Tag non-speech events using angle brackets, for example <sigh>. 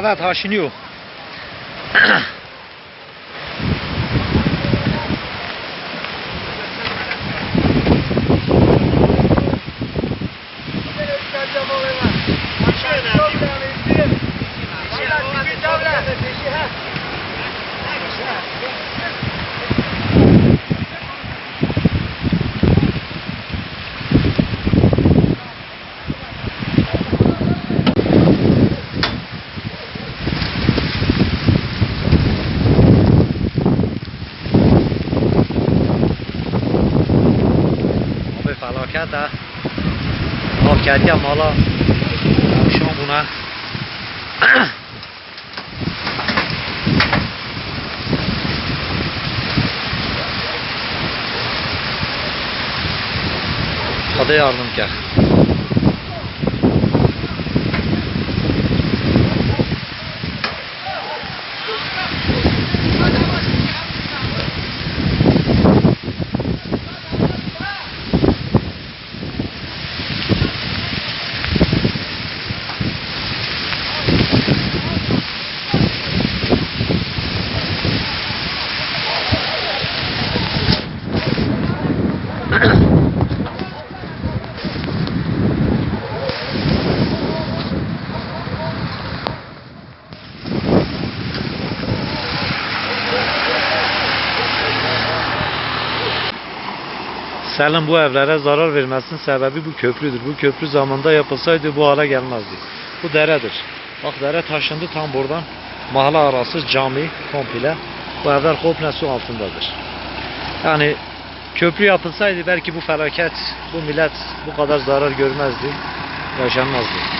millet haşiniyor. Abi felaket ha. Afketiye mala. Akşam buna. <clears throat> Hadi yardım gel. Selim bu evlere zarar vermesinin sebebi bu köprüdür. Bu köprü zamanda yapılsaydı bu hale gelmezdi. Bu deredir. Bak dere taşındı tam buradan. Mahalle arası cami komple. Bu evler komple su altındadır. Yani köprü yapılsaydı belki bu felaket, bu millet bu kadar zarar görmezdi, yaşanmazdı.